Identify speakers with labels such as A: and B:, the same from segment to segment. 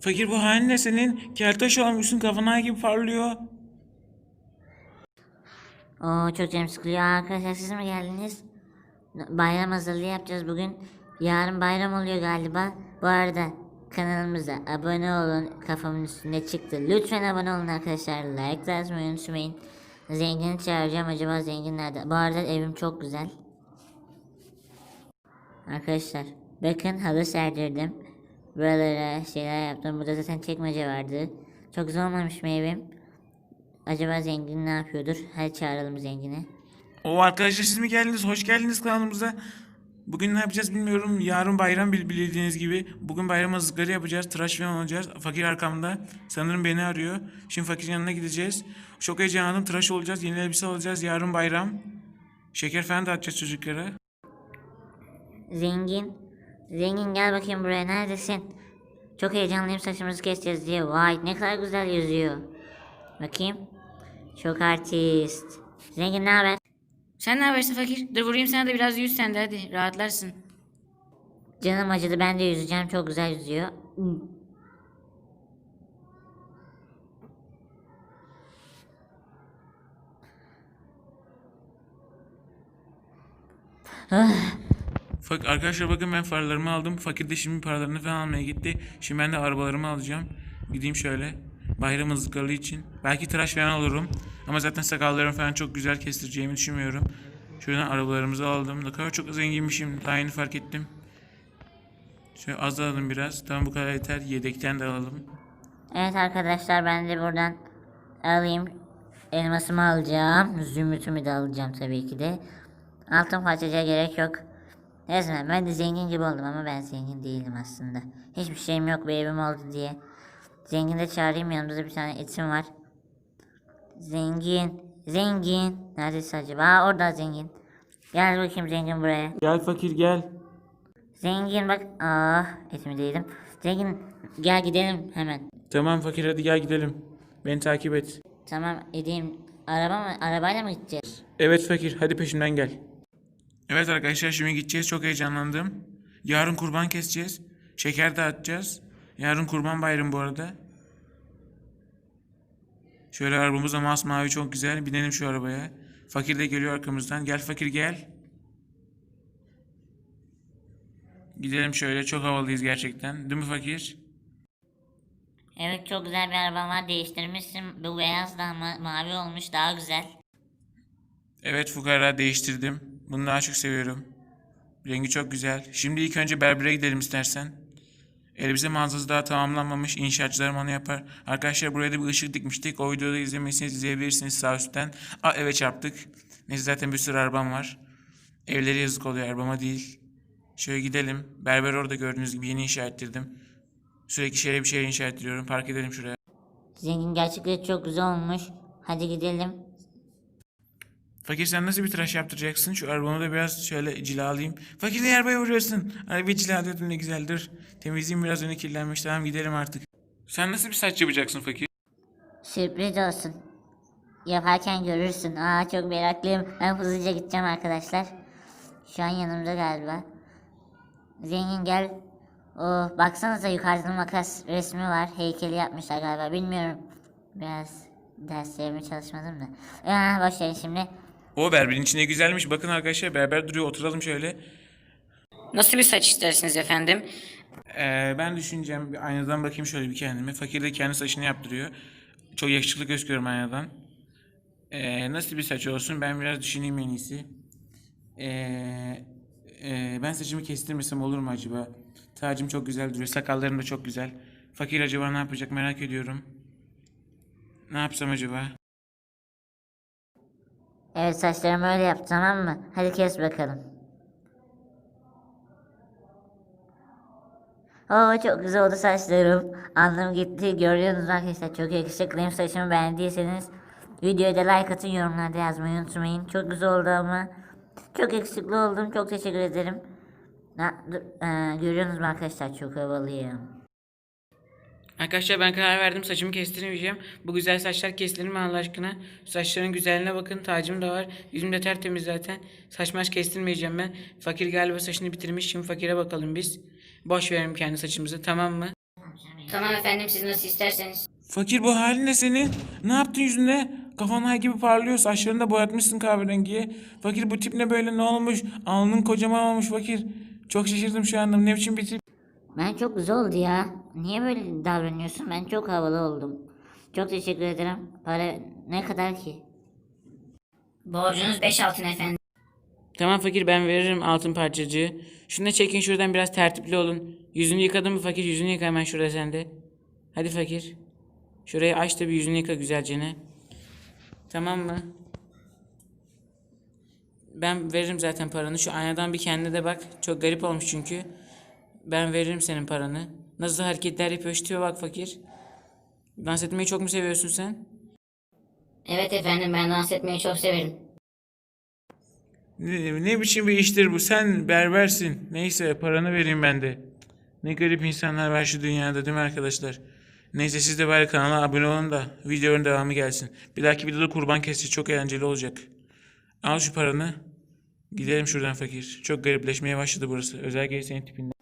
A: Fakir bu halin senin? Keltoş olmuşsun kafana gibi parlıyor.
B: Oo çok canım sıkılıyor arkadaşlar siz mi geldiniz? Bayram hazırlığı yapacağız bugün. Yarın bayram oluyor galiba. Bu arada kanalımıza abone olun. Kafamın üstünde çıktı. Lütfen abone olun arkadaşlar. Like yazmayı unutmayın. Zengini çağıracağım. Acaba zengin nerede? Bu arada evim çok güzel. Arkadaşlar bakın halı serdirdim. Buralara şeyler yaptım. Burada zaten çekmece vardı. Çok güzel olmamış mı evim? Acaba zengin ne yapıyordur? Hadi çağıralım zengini.
A: O arkadaşlar siz mi geldiniz? Hoş geldiniz kanalımıza. Bugün ne yapacağız bilmiyorum. Yarın bayram bil- bildiğiniz gibi. Bugün bayram hazırlıkları yapacağız. Tıraş falan olacağız. Fakir arkamda. Sanırım beni arıyor. Şimdi fakirin yanına gideceğiz. Çok heyecanlandım. Tıraş olacağız. Yeni elbise alacağız. Yarın bayram. Şeker falan dağıtacağız çocuklara.
B: Zengin. Zengin gel bakayım buraya neredesin? Çok heyecanlıyım saçımızı keseceğiz diye. Vay ne kadar güzel yüzüyor. Bakayım. Çok artist. Zengin ne haber?
C: Sen ne habersin fakir? Dur vurayım sana da biraz yüz sen de hadi rahatlarsın.
B: Canım acıdı ben de yüzeceğim. Çok güzel yüzüyor.
A: Fak arkadaşlar bakın ben paralarımı aldım. Fakir de şimdi paralarını falan almaya gitti. Şimdi ben de arabalarımı alacağım. Gideyim şöyle. Bayram hazırlıkları için. Belki tıraş falan olurum. Ama zaten sakallarımı falan çok güzel kestireceğimi düşünmüyorum. Şuradan arabalarımızı aldım. Ne kadar çok zenginmişim. Daha yeni fark ettim. Şöyle az alalım biraz. Tamam bu kadar yeter. Yedekten de alalım.
B: Evet arkadaşlar ben de buradan alayım. Elmasımı alacağım. Zümrütümü de alacağım tabii ki de. Altın parçacığa gerek yok. Neyse ben de zengin gibi oldum ama ben zengin değilim aslında. Hiçbir şeyim yok bir evim oldu diye. Zengin de çağırayım yanımda da bir tane etim var. Zengin. Zengin. Neredeyse acaba? Aa orada zengin. Gel bakayım zengin buraya.
A: Gel fakir gel.
B: Zengin bak. Ah etimi de yedim. Zengin gel gidelim hemen.
A: Tamam fakir hadi gel gidelim. Beni takip et.
B: Tamam edeyim. Araba mı? Arabayla mı gideceğiz?
A: Evet fakir hadi peşimden gel. Evet arkadaşlar şimdi gideceğiz çok heyecanlandım. Yarın kurban keseceğiz. Şeker dağıtacağız. Yarın kurban bayramı bu arada. Şöyle arabamız da masmavi çok güzel. Binelim şu arabaya. Fakir de geliyor arkamızdan. Gel fakir gel. Gidelim şöyle çok havalıyız gerçekten. Değil mi fakir?
B: Evet çok güzel bir araba var. Değiştirmişsin. Bu beyaz da ma- mavi olmuş. Daha güzel.
A: Evet fukara değiştirdim. Bunu daha çok seviyorum. Rengi çok güzel. Şimdi ilk önce berbere gidelim istersen. Elbise mağazası daha tamamlanmamış. İnşaatçılarım onu yapar. Arkadaşlar buraya da bir ışık dikmiştik. O videoda izlemediyseniz izleyebilirsiniz sağ üstten. Aa eve çarptık. Neyse zaten bir sürü arabam var. Evleri yazık oluyor arabama değil. Şöyle gidelim. Berber orada gördüğünüz gibi yeni inşa ettirdim. Sürekli şöyle bir şey inşa ettiriyorum. Park edelim şuraya.
B: Zengin gerçekten çok güzel olmuş. Hadi gidelim.
A: Fakir sen nasıl bir tıraş yaptıracaksın? Şu arabamı da biraz şöyle cilalayayım. Fakir niye arabaya vuruyorsun? Arabayı cilalıyordun ne güzeldir. Temizliğim biraz önü kirlenmiş. Tamam gidelim artık. Sen nasıl bir saç yapacaksın fakir?
B: Sürpriz olsun. Yaparken görürsün. Aa çok meraklıyım. Ben hızlıca gideceğim arkadaşlar. Şu an yanımda galiba. Zengin gel. Oh baksanıza yukarıda makas resmi var. Heykeli yapmışlar galiba. Bilmiyorum. Biraz derslerime çalışmadım da. Aa, boş verin şimdi.
A: O berberin içinde güzelmiş. Bakın arkadaşlar berber duruyor. Oturalım şöyle.
C: Nasıl bir saç istersiniz efendim?
A: Ee, ben düşüneceğim. Bir aynadan bakayım şöyle bir kendime. Fakir de kendi saçını yaptırıyor. Çok yakışıklı gözüküyorum aynadan. Ee, nasıl bir saç olsun? Ben biraz düşüneyim en iyisi. Ee, e, ben saçımı kestirmesem olur mu acaba? Tacım çok güzel duruyor. Sakallarım da çok güzel. Fakir acaba ne yapacak merak ediyorum. Ne yapsam acaba?
B: Evet saçlarımı öyle yap tamam mı? Hadi kes bakalım. Oo çok güzel oldu saçlarım. Alnım gitti. Görüyorsunuz arkadaşlar çok yakışıklıyım. Saçımı beğendiyseniz videoya da like atın yorumlarda yazmayı unutmayın. Çok güzel oldu ama. Çok yakışıklı oldum. Çok teşekkür ederim. Ha, dur, ee, görüyorsunuz mu arkadaşlar çok havalıyım.
C: Arkadaşlar ben karar verdim saçımı kestirmeyeceğim. Bu güzel saçlar kesilir mi Allah aşkına? Saçların güzelliğine bakın tacım da var. Yüzüm de tertemiz zaten. Saç maç kestirmeyeceğim ben. Fakir galiba saçını bitirmiş. Şimdi fakire bakalım biz. Boş verelim kendi saçımızı tamam mı?
B: Tamam efendim siz nasıl isterseniz.
A: Fakir bu halin ne senin? Ne yaptın yüzünde? Kafan ay gibi parlıyor. Saçlarını da boyatmışsın kahverengiye. Fakir bu tip ne böyle ne olmuş? Alnın kocaman olmuş fakir. Çok şaşırdım şu anda. Ne biçim bir tip?
B: Ben çok güzel oldu ya. Niye böyle davranıyorsun? Ben çok havalı oldum. Çok teşekkür ederim. Para ne kadar ki? Borcunuz 5 altın efendim.
C: Tamam fakir ben veririm altın parçacığı. Şunu da çekin şuradan biraz tertipli olun. Yüzünü yıkadın mı fakir? Yüzünü yıka hemen şurada sende. Hadi fakir. Şurayı aç da bir yüzünü yıka güzelce ne. Tamam mı? Ben veririm zaten paranı. Şu aynadan bir kendine de bak. Çok garip olmuş çünkü. Ben veririm senin paranı. Nasıl hareketler yapıyor tipe bak fakir. Dans etmeyi çok mu seviyorsun sen?
B: Evet efendim ben dans etmeyi çok severim.
A: Ne, ne biçim bir iştir bu? Sen berbersin. Neyse paranı vereyim ben de. Ne garip insanlar var şu dünyada değil mi arkadaşlar? Neyse siz de bari kanala abone olun da videonun devamı gelsin. Bir dahaki videoda kurban keseceğiz. Çok eğlenceli olacak. Al şu paranı. Gidelim şuradan fakir. Çok garipleşmeye başladı burası. Özellikle senin tipinde.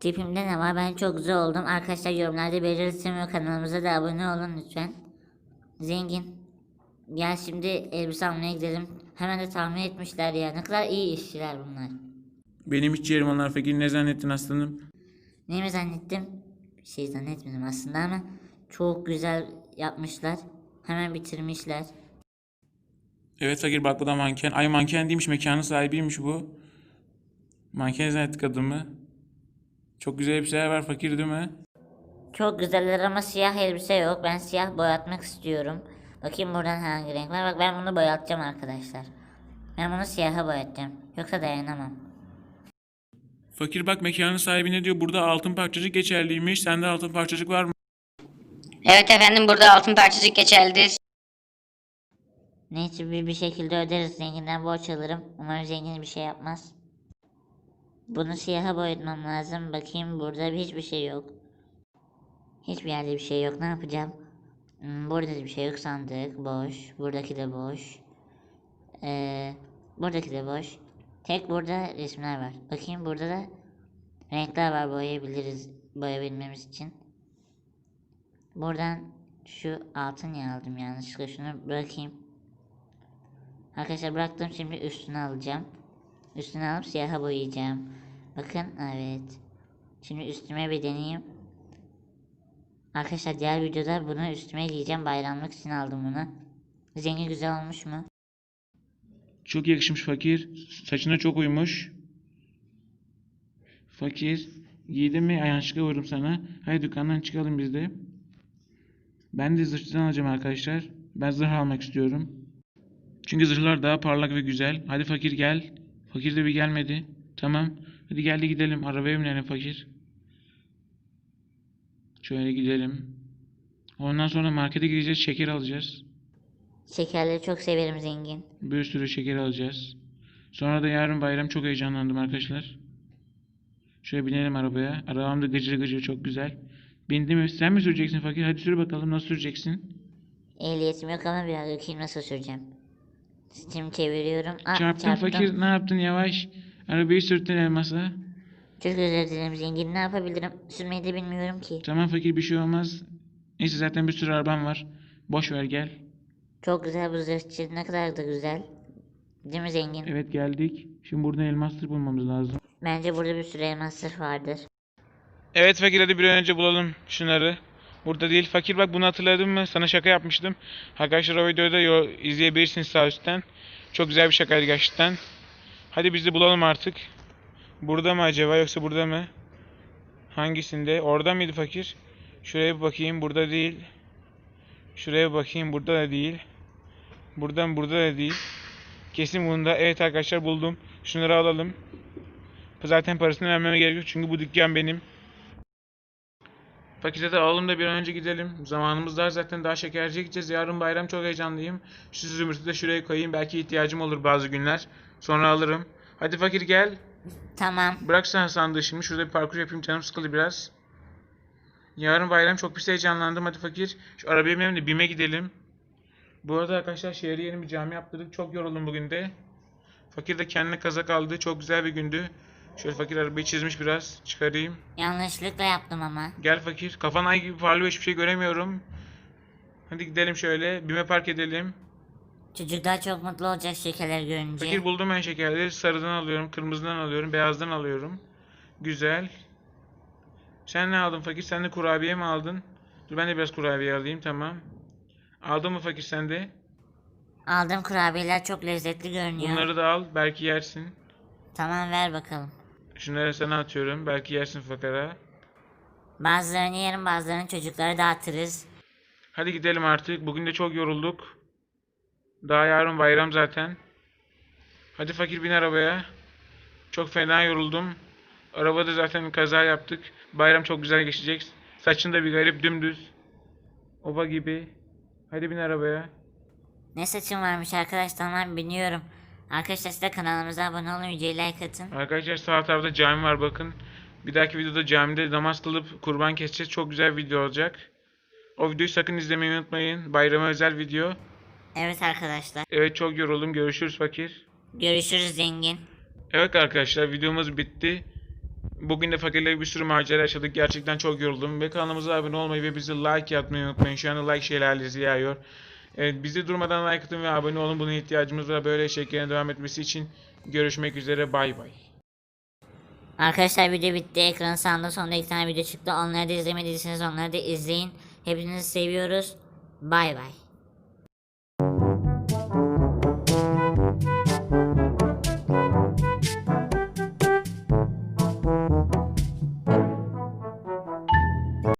B: Tipimde ne var? Ben çok güzel oldum. Arkadaşlar yorumlarda belirtin ve kanalımıza da abone olun lütfen. Zengin. Gel şimdi elbise almaya gidelim. Hemen de tahmin etmişler ya. Ne kadar iyi işçiler bunlar.
A: Benim hiç yerim onlar fakir. Ne zannettin aslanım?
B: Ne mi zannettim? Bir şey zannetmedim aslında ama çok güzel yapmışlar. Hemen bitirmişler.
A: Evet fakir bak bu da manken. Ay manken değilmiş mekanın sahibiymiş bu. Manken zannettik adımı. Çok güzel elbiseler var fakir değil mi?
B: Çok güzeller ama siyah elbise yok. Ben siyah boyatmak istiyorum. Bakayım buradan hangi renk var. Bak ben bunu boyatacağım arkadaşlar. Ben bunu siyaha boyatacağım. Yoksa dayanamam.
A: Fakir bak mekanın sahibi ne diyor? Burada altın parçacık geçerliymiş. Sende altın parçacık var mı?
D: Evet efendim burada altın parçacık geçerlidir.
B: Neyse bir, bir şekilde öderiz. Zenginden borç alırım. Umarım zengin bir şey yapmaz. Bunu siyaha boyatmam lazım. Bakayım burada hiçbir şey yok. Hiçbir yerde bir şey yok. Ne yapacağım? Hmm, burada da bir şey yok. Sandık boş. Buradaki de boş. Ee, buradaki de boş. Tek burada resimler var. Bakayım burada da renkler var boyayabiliriz. Boyayabilmemiz için. Buradan şu altın ya aldım yanlışlıkla şunu bırakayım. Arkadaşlar bıraktım şimdi üstüne alacağım. Üstüne alıp siyaha boyayacağım. Bakın evet. Şimdi üstüme bir deneyeyim. Arkadaşlar diğer videoda bunu üstüme giyeceğim. Bayramlık için aldım bunu. Zengin güzel olmuş mu?
A: Çok yakışmış fakir. Saçına çok uymuş. Fakir. Giydin mi? Yanlışlıkla vurdum sana. Hadi dükkandan çıkalım biz de. Ben de zırhçıdan alacağım arkadaşlar. Ben zırh almak istiyorum. Çünkü zırhlar daha parlak ve güzel. Hadi fakir gel. Fakir de bir gelmedi. Tamam. Hadi geldi gidelim. Arabaya binelim fakir. Şöyle gidelim. Ondan sonra markete gideceğiz. Şeker alacağız.
B: Şekerleri çok severim zengin.
A: Bir sürü şeker alacağız. Sonra da yarın bayram çok heyecanlandım arkadaşlar. Şöyle binelim arabaya. Arabam da gıcır gıcır çok güzel. Bindim mi? Sen mi süreceksin fakir? Hadi sür bakalım nasıl süreceksin?
B: Ehliyetim yok ama biraz bakayım nasıl süreceğim. Şimdi çeviriyorum. Aa,
A: çarptın
B: çarptım.
A: fakir ne yaptın yavaş? Arabayı sürttün elmasa.
B: Çok özür dilerim zengin. Ne yapabilirim? Sürmeyi de bilmiyorum ki.
A: Tamam fakir bir şey olmaz. Neyse zaten bir sürü arabam var. Boş ver gel.
B: Çok güzel bu zırhçı. Ne kadar da güzel. Değil mi zengin?
A: Evet geldik. Şimdi buradan elmasları bulmamız lazım.
B: Bence burada bir sürü elmas sırf vardır.
A: Evet fakir hadi bir an önce bulalım şunları. Burada değil. Fakir bak bunu hatırladın mı? Sana şaka yapmıştım. Arkadaşlar o videoyu da izleyebilirsiniz sağ üstten. Çok güzel bir şakaydı gerçekten. Hadi biz de bulalım artık. Burada mı acaba yoksa burada mı? Hangisinde? Orada mıydı fakir? Şuraya bir bakayım. Burada değil. Şuraya bir bakayım. Burada da değil. Buradan burada da değil. Kesin bunda. Evet arkadaşlar buldum. Şunları alalım. Zaten parasını vermeme gerek yok çünkü bu dükkan benim. Pakete de alalım da bir an önce gidelim. Zamanımız dar zaten daha şekerciye gideceğiz. Yarın bayram çok heyecanlıyım. Şu zümrütü de şuraya koyayım. Belki ihtiyacım olur bazı günler. Sonra alırım. Hadi fakir gel.
B: Tamam.
A: Bırak sen sandığı şimdi. Şurada bir parkur yapayım. Canım sıkıldı biraz. Yarın bayram çok pis heyecanlandım. Hadi fakir. Şu arabaya binelim de BİM'e gidelim. Bu arada arkadaşlar şehre yeni bir cami yaptırdık. Çok yoruldum bugün de. Fakir de kendine kazak aldı. Çok güzel bir gündü. Şöyle fakir arabayı çizmiş biraz. Çıkarayım.
B: Yanlışlıkla yaptım ama.
A: Gel fakir. Kafan ay gibi parlıyor hiçbir şey göremiyorum. Hadi gidelim şöyle. Bime park edelim.
B: Çocuklar çok mutlu olacak şekerler görünce.
A: Fakir buldum ben şekerleri. Sarıdan alıyorum, kırmızıdan alıyorum, beyazdan alıyorum. Güzel. Sen ne aldın fakir? Sen de kurabiye mi aldın? Dur ben de biraz kurabiye alayım tamam. Aldın mı fakir sen de?
B: Aldım kurabiyeler çok lezzetli görünüyor.
A: Bunları da al. Belki yersin.
B: Tamam ver bakalım.
A: Şunları sana atıyorum. Belki yersin fakara.
B: Bazılarını yerim bazılarını çocuklara dağıtırız.
A: Hadi gidelim artık. Bugün de çok yorulduk. Daha yarın bayram zaten. Hadi fakir bin arabaya. Çok fena yoruldum. Arabada zaten kaza yaptık. Bayram çok güzel geçecek. Saçın da bir garip dümdüz. Oba gibi. Hadi bin arabaya.
B: Ne saçım varmış arkadaşlar ben biliyorum. Arkadaşlar siz de kanalımıza abone olun, videoyu like atın.
A: Arkadaşlar sağ tarafta cami var bakın. Bir dahaki videoda camide namaz kılıp kurban keseceğiz. Çok güzel video olacak. O videoyu sakın izlemeyi unutmayın. Bayrama özel video.
B: Evet arkadaşlar.
A: Evet çok yoruldum. Görüşürüz fakir.
B: Görüşürüz zengin.
A: Evet arkadaşlar videomuz bitti. Bugün de fakirle bir sürü macera yaşadık. Gerçekten çok yoruldum. Ve kanalımıza abone olmayı ve bizi like yapmayı unutmayın. Şu anda like şelalesi yağıyor. Evet bizi durmadan like atın ve abone olun. Buna ihtiyacımız var. Böyle şeklinde devam etmesi için görüşmek üzere. Bay bay.
B: Arkadaşlar video bitti. Ekranın sağında sonunda iki tane video çıktı. Onları da izlemediyseniz onları da izleyin. Hepinizi seviyoruz. Bay bay.